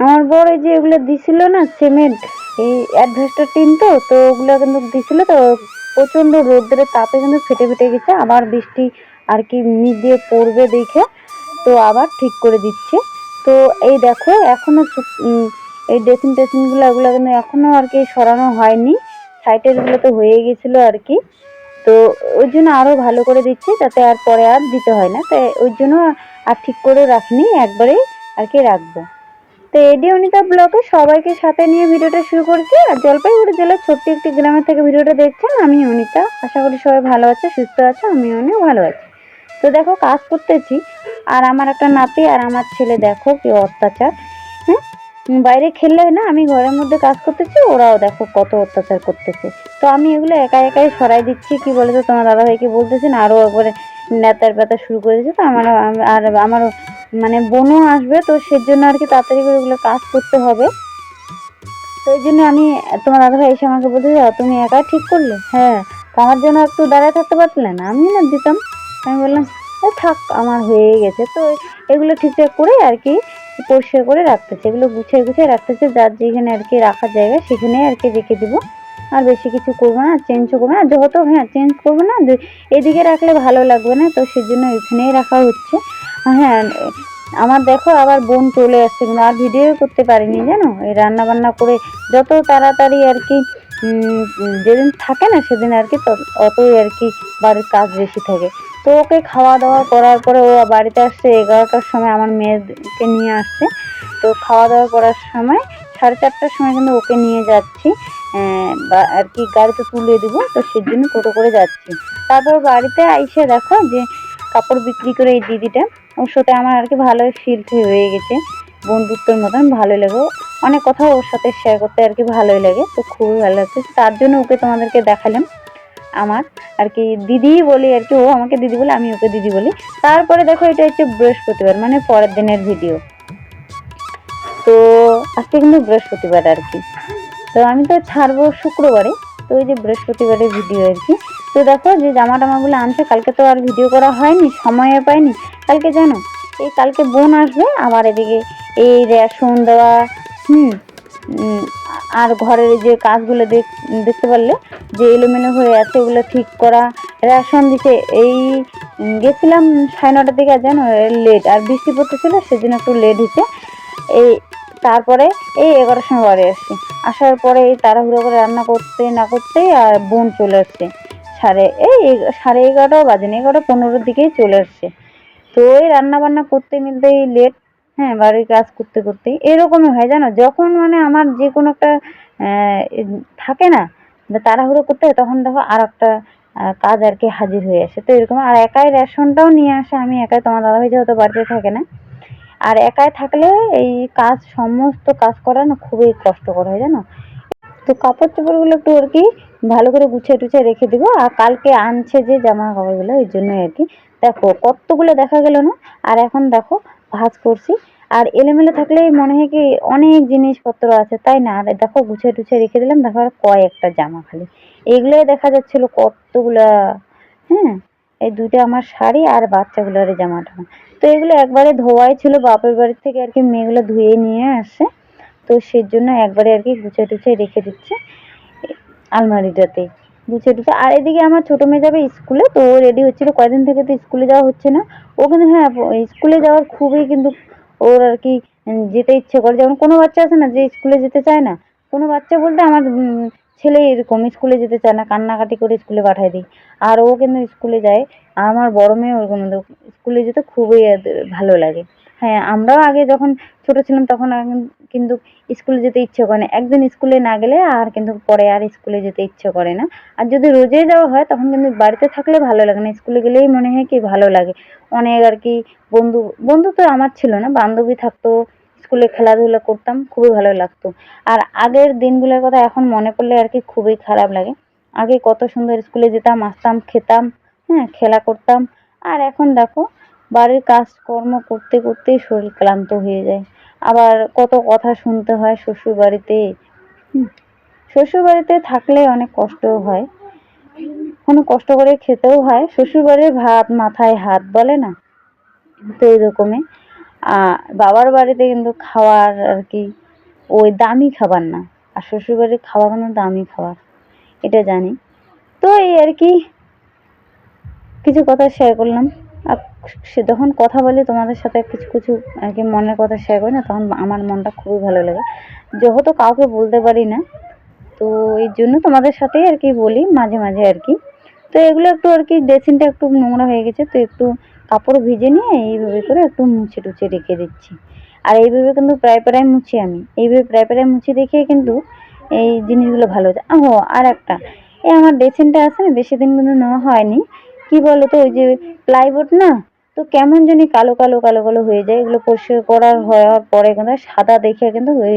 আমার বর এই যে এগুলো দিছিল না সিমেন্ট এই অ্যাডভেস্টার টিন তো তো ওগুলো কিন্তু দিছিল তো প্রচণ্ড রোদ্রের তাপে কিন্তু ফেটে ফেটে গেছে আবার বৃষ্টি আর কি নিচ দিয়ে পড়বে দেখে তো আবার ঠিক করে দিচ্ছে। তো এই দেখো এখনও সু- উম, এই ড্রেসিং টেসিংগুলো এগুলো কিন্তু এখনও আর কি সরানো হয়নি সাইডেরগুলো তো হয়ে গেছিল আর কি। তো ওই জন্য আরও ভালো করে দিচ্ছি যাতে আর পরে আর দিতে হয় না তাই ওই জন্য আর ঠিক করে রাখিনি একবারেই আর কি রাখব। তো এডি অনিতা ব্লগে সবাইকে সাথে নিয়ে ভিডিওটা শুরু করছি। আর জলপাইগুড়ি জেলার ছোট্ট একটি গ্রামের থেকে ভিডিওটা দেখছেন আমি অনিতা। আশা করি সবাই ভালো আছে, সুস্থ আছে আমি অনেক ভালো আছি। তো দেখো, কাজ করতেছি। আর আমার একটা নাতি আর আমার ছেলে, দেখো কি অত্যাচার। হ্যাঁ বাইরে খেললে না, আমি ঘরের মধ্যে কাজ করতেছি, ওরাও দেখো কত অত্যাচার করতেছে। তো আমি এগুলো একা একাই সরাই দিচ্ছি, কি বলে তো তোমার দাদাভাইকে বলতেছেন আরও একবারে নেতার ব্যথা শুরু করে দিয়েছে তো আমার আর আমার মানে বোনও আসবে, তো সেজন্য আর কি তাড়াতাড়ি করে ওগুলো কাজ করতে হবে। তো এই জন্য আমি, তোমার দাদাভাই এসে আমাকে বলতে যাও তুমি একাই ঠিক করলে? হ্যাঁ আমার জন্য একটু দাঁড়ায় থাকতে পারছিলে না? আমি না দিতাম। আমি বললাম, "এ থাক, আমার হয়ে গেছে। তো এগুলো ঠিকঠাক করে আর কি পরিষ্কার করে রাখতেছে। এগুলো গুছিয়ে গুছিয়ে রাখতেছে, যার যেখানে আর কি রাখার জায়গা সেখানে আর কি রেখে দিব। আর বেশি কিছু করব না চেঞ্জও করব না। যত হ্যাঁ চেঞ্জ করব না এদিকে রাখলে ভালো লাগবে না, তো সেজন্য এখানেই রাখা হচ্ছে। হ্যাঁ আমার দেখো আবার বোন চলে আসছে, কিন্তু আর ভিডিও করতে পারিনি, জানো? এই রান্না বান্না করে যত তাড়াতাড়ি আর কি যেদিন থাকে না, সেদিন আর কি অতই আর কি বাড়ির কাজ বেশি থাকে। তো ওকে খাওয়া দাওয়া করার পরে ও বাড়িতে আসছে, এগারোটার সময় আমার মেয়েকে নিয়ে আসছে। তো খাওয়া দাওয়া করার সময় সাড়ে চারটার সময় কিন্তু ওকে নিয়ে যাচ্ছি। আর কি গাড়িতে তুলে দিব, তো সেজন্য টোটো করে যাচ্ছি। তারপর বাড়িতে আইসে দেখো যে কাপড় বিক্রি করে এই দিদিটা, ওর সাথে আমার আর কি ভালো ফিল হয়ে গেছে, বন্ধুত্বের মতন ভালো লাগে অনেক কথা ওর সাথে শেয়ার করতে আর কি ভালোই লাগে, তো খুবই ভালো লাগছে। তার জন্য ওকে তোমাদেরকে দেখালাম আমার, আর কি দিদি বলি আর কি, ও আমাকে দিদি বলে, আমি ওকে দিদি বলি। তারপরে দেখো এটা হচ্ছে বৃহস্পতিবার মানে পরের দিনের ভিডিও তো আজকে কিন্তু বৃহস্পতিবার আর কি। তো আমি তো ছাড়বো শুক্রবারে, তো ওই যে বৃহস্পতিবারের ভিডিও আর কি। তো দেখো যে জামা টামাগুলো আনছে, কালকে তো আর ভিডিও করা হয়নি, সময় পাইনি। কালকে জানো, এই কালকে বোন আসবে, আবার এদিকে এই রেশন দেওয়া, হুম আর ঘরের যে কাজগুলো দেখ- দেখতে পারলে, যে এলোমেলো হয়ে আছে, ওগুলো ঠিক করা। রেশন দিতে, এই গেছিলাম সাড়ে নটার দিকে জানো লেট আর বৃষ্টি পড়তেছিল, সেদিন একটু লেট হয়েছে এই তারপরে এই এগারোটার সময় বাড়ি আসছি। আসার পরে এই তাড়াহুড়ো করে রান্না করতে না করতেই আর বোন চলে আসছে। সাড়ে এই সাড়ে এগারোটাও বাজেনি এগারোটা পনেরোর দিকেই চলে আসছে। তো এই রান্না বান্না করতে মিলতেই লেট হ্যাঁ বাড়ির কাজ করতে করতে এরকমই হয় জানো? যখন মানে আমার যে কোনো একটা থাকে না তাড়াহুড়ো করতে হয়, তখন দেখো আর একটা কাজ আর কি হাজির হয়ে আসে। তো এরকম আর একাই রেশনটাও নিয়ে আসে, আমি একাই, তোমার দাদা দাদাভাই যেহেতু বাড়িতে থাকে না আর একাই থাকলে এই কাজ, সমস্ত কাজ করা না খুবই কষ্টকর হয়, জানো? তো কাপড় চোপড়গুলো একটু আর কি ভালো করে গুছিয়ে টুছিয়ে রেখে দিব। আর কালকে আনছে যে জামা কাপড়গুলো ওই জন্য আর কি। দেখো, কতগুলো দেখা গেল না? আর এখন দেখো, ভাঁজ করছি। আর এলোমেলো থাকলে মনে হয় কি অনেক জিনিসপত্র আছে, তাই না? আর দেখো, গুছিয়ে টুছিয়ে রেখে দিলাম, দেখো আর কয়েকটা জামা খালি। এগুলোই দেখা যাচ্ছিল কতগুলা হ্যাঁ? এই দুইটা আমার শাড়ি আর বাচ্চাগুলোর জামাটা। তো এগুলো একবারে ধোয়াই ছিল, বাপের বাড়ি থেকে আর কি মেয়েগুলো ধুয়ে নিয়ে আসে। তো সেই জন্য একবারে আর কি গুছিয়ে টুছিয়ে রেখে দিচ্ছে আলমারিটাতে। গুছিয়ে টুছিয়ে, আর এদিকে আমার ছোটো মেয়ে যাবে স্কুলে, তো ও রেডি হচ্ছিল। কয়দিন থেকে তো স্কুলে যাওয়া হচ্ছে না। ও কিন্তু হ্যাঁ স্কুলে যাওয়ার খুবই কিন্তু ওর আর কি যেতে ইচ্ছে করে। যেমন কোনো বাচ্চা আছে না যে স্কুলে যেতে চায় না, কোনো বাচ্চা বলতে আমার ছেলে এরকম, স্কুলে যেতে চায় না, কান্নাকাটি করে স্কুলে পাঠায় দিই আর ও কিন্তু স্কুলে যায়, আমার বড় মেয়ে ওরকম স্কুলে যেতে খুবই ভালো লাগে। হ্যাঁ আমরাও আগে যখন ছোট ছিলাম তখন কিন্তু স্কুলে যেতে ইচ্ছে করে না। একদিন স্কুলে না গেলে আর কিন্তু পরে আর স্কুলে যেতে ইচ্ছে করে না। আর যদি রোজই যাওয়া হয় তখন কিন্তু বাড়িতে থাকলে ভালো লাগে না, স্কুলে গেলেই মনে হয় কি ভালো লাগে। অনেক আর কি বন্ধু বন্ধু তো আমার ছিল না, বান্ধবী থাকতো স্কুলে খেলাধুলা করতাম, খুবই ভালো লাগতো। আর আগের দিনগুলোর কথা এখন মনে পড়লে আর কি খুবই খারাপ লাগে। আগে কত সুন্দর স্কুলে যেতাম, আসতাম, খেতাম হ্যাঁ খেলা করতাম। আর এখন দেখো, বাড়ির কাজকর্ম করতে করতেই শরীর ক্লান্ত হয়ে যায়। আবার কত কথা শুনতে হয় শ্বশুর বাড়িতে শ্বশুর বাড়িতে থাকলে অনেক কষ্ট হয়। কোনো কষ্ট করে খেতেও হয়। শ্বশুর বাড়ির ভাত মাথায় হাত বলে না? তো এরকমই। বাবার বাড়িতে কিন্তু খাওয়ার আর কি, ওই দামি খাবার না। আর শ্বশুরবাড়ির খাবার হলো দামি খাবার, এটা জানি। তো এই আর কি, কিছু কথা শেয়ার করলাম। আর সে যখন কথা বলি তোমাদের সাথে কিছু কিছু আর কি মনের কথা শেয়ার করি না, তখন আমার মনটা খুবই ভালো লাগে। যেহেতু কাউকে বলতে পারি না, তো এই জন্য তোমাদের সাথেই আর কি বলি, মাঝে মাঝে আর কি। তো এগুলো একটু আর কি ড্রেসিংটা একটু নোংরা হয়ে গেছে, তো একটু কাপড় ভিজে নিয়ে এইভাবে করে একটু মুছে টুছে রেখে দিচ্ছি। আর এইভাবে কিন্তু প্রায় প্রায় মুছি আমি। এইভাবে প্রায় প্রায় মুছে দেখে কিন্তু এই জিনিসগুলো ভালো হচ্ছে ও আর একটা, এই আমার ড্রেসিংটা আছে না, বেশি দিন কিন্তু নেওয়া হয়নি। কি বলো তো ওই যে প্লাইবোর্ড না, তো কেমন জানি কালো কালো কালো কালো হয়ে যায়। এগুলো পরিষ্কার করার হওয়ার পরে কিন্তু সাদা দেখে কিন্তু ওই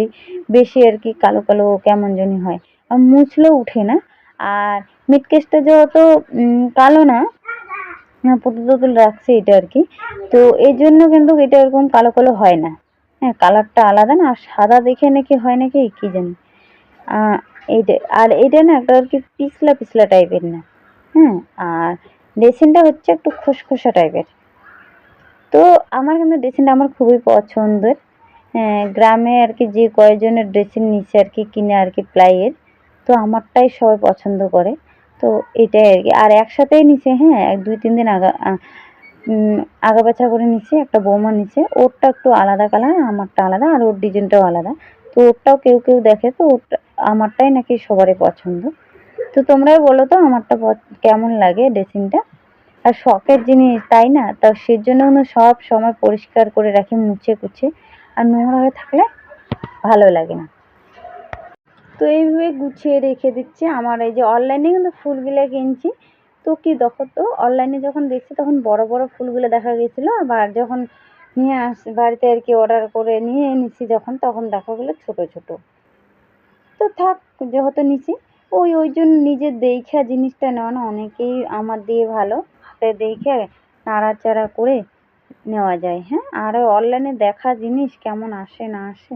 বেশি আর কি কালো কালো কেমন জানি হয়। আর মুছলেও উঠে না। আর মিটকেসটা যেহেতু কালো না পুতুল টুতুল রাখছে এটা আর কি। তো এই জন্য কিন্তু এটা এরকম কালো কালো হয় না। হ্যাঁ কালারটা আলাদা না আর সাদা দেখে নাকি হয় নাকি কি জানি। এইটা আর এটা না একটা আর কি পিছলা পিছলা টাইপের না। হ্যাঁ আর ড্রেসিংটা হচ্ছে একটু খসখসা টাইপের। তো আমার কিন্তু ড্রেসিংটা আমার খুবই পছন্দের। হ্যাঁ, গ্রামে আর কি যে কয়জনের ড্রেসিং নিচে আর কি কিনে আর কি প্লাইয়ের তো আমারটাই সবাই পছন্দ করে। তো এটাই আর কি। আর একসাথেই নিছে হ্যাঁ এক, দুই, তিন দিন আগা আগা পেছা করে নিছে একটা বৌমা নিছে ওরটা একটু আলাদা কালার আমারটা আলাদা আর ওর ডিজাইনটাও আলাদা। তো ওরটাও কেউ কেউ দেখে, তো ওরটা আমারটাই নাকি সবারই পছন্দ। তো তোমরাই বলো তো আমারটা কেমন লাগে ড্রেসিংটা আর শখের জিনিস, তাই না? তা সেজন্য সব সময় পরিষ্কার করে রাখি মুছে কুছে আর নোংরা হয়ে থাকলে ভালো লাগে না। তো এইভাবে গুছিয়ে রেখে দিচ্ছি। আমার এই যে অনলাইনে কিন্তু ফুলগুলো কিনছি। তো কি দেখো তো অনলাইনে যখন দেখছি তখন বড় বড় ফুলগুলো দেখা গেছিল। আবার যখন নিয়ে আস, বাড়িতে আর কি অর্ডার করে নিয়ে নিছি যখন, তখন দেখা গেলো ছোট ছোট। তো থাক, যেহেতু নিছি, ওই ওই জন্য নিজের দেখা জিনিসটা নেওয়া না, অনেকেই আমার দিয়ে ভালো, হাতে দেখে নাড়াচাড়া করে নেওয়া যায় হ্যাঁ? আর অনলাইনে দেখা জিনিস কেমন আসে, না আসে?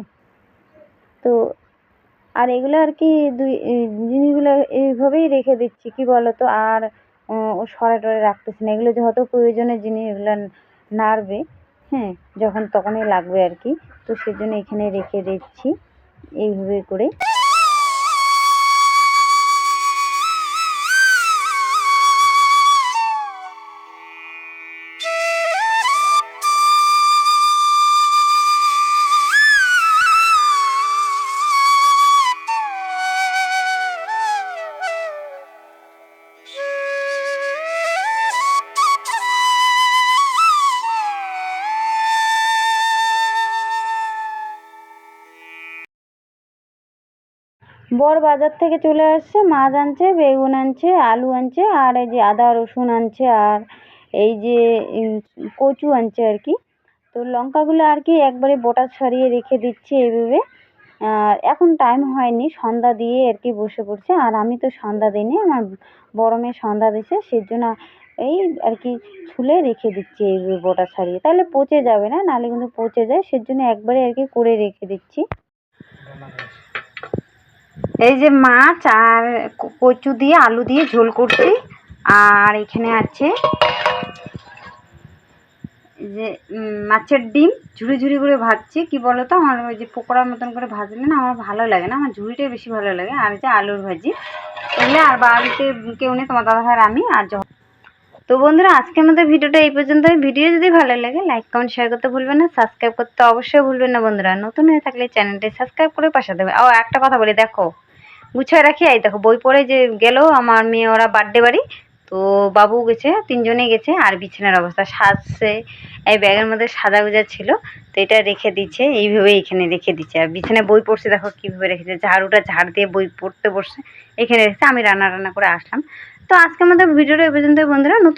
তো আর এগুলো আর কি দুই জিনিসগুলো এইভাবেই রেখে দিচ্ছি, কি বলো তো আর সরে টরে রাখতেছি না। এগুলো যত প্রয়োজনের জিনিস এগুলো নাড়বে হ্যাঁ যখন তখনই লাগবে আর কি। তো সেজন্য এখানে রেখে দিচ্ছি, এইভাবে করে। বর বাজার থেকে চলে আসছে, মাছ আনছে, বেগুন আনছে, আলু আনছে, আর এই যে আদা, রসুন আনছে, আর এই যে কচু আনছে আর কি। তো লঙ্কাগুলো আর কি একবারে বোটা ছাড়িয়ে রেখে দিচ্ছি এইভাবে। আর এখন টাইম হয়নি, সন্ধ্যা দিয়ে আর কি বসে পড়ছে। আর আমি তো সন্ধ্যা দিইনি, আমার বড় মেয়ে সন্ধ্যা দিছে, সেজন্য এই আর কি ছুলে রেখে দিচ্ছি এইভাবে বোটা ছাড়িয়ে। তাহলে পচে যাবে না, নাহলে কিন্তু পচে যায়, সেজন্য একবারে আর কি করে রেখে দিচ্ছি। এই যে মাছ আর কচু দিয়ে আলু দিয়ে ঝোল করছি। আর এখানে আছে যে মাছের ডিম। ঝুড়ি ঝুড়ি করে ভাজছি। কি বলো তো আমার ওই যে পোকোড়ার মতন করে ভাজলে না আমার ভালো লাগে না। আমার ঝুড়িটাই বেশি ভালো লাগে। আর যে আলুর ভাজি। এগুলো আর বাড়িতে কেউ নেই, তোমার দাদা ভাই আমি। আর তো বন্ধুরা, আজকের মতো ভিডিওটা এই পর্যন্ত ভিডিও যদি ভালো লাগে লাইক কমেন্ট শেয়ার করতে ভুলবেন না। সাবস্ক্রাইব করতে অবশ্যই ভুলবেন না বন্ধুরা। নতুন হয়ে থাকলে চ্যানেলটি সাবস্ক্রাইব করে পাশে দেবে ও একটা কথা বলি, দেখো, গুছিয়ে রাখি। এই দেখো, বই পড়ে যে গেল আমার মেয়ে, ওরা বার্থডে বাড়ি। তো বাবু গেছে, তিনজনে গেছে, আর বিছানার অবস্থা সাজছে। এই ব্যাগের মধ্যে সাদা গুজা ছিল, তো এটা রেখে দিচ্ছে। এইভাবে এখানে রেখে দিচ্ছে। আর বিছানায় বই পড়ছে, দেখো কীভাবে রেখেছে ঝাড়ুটা ঝাড় দিয়ে বই পড়তে বসছে। এখানে রেখেছে, আমি রান্না রান্না করে আসলাম। তো আজকের মতো ভিডিওটা এই পর্যন্ত বন্ধুরা। নতুন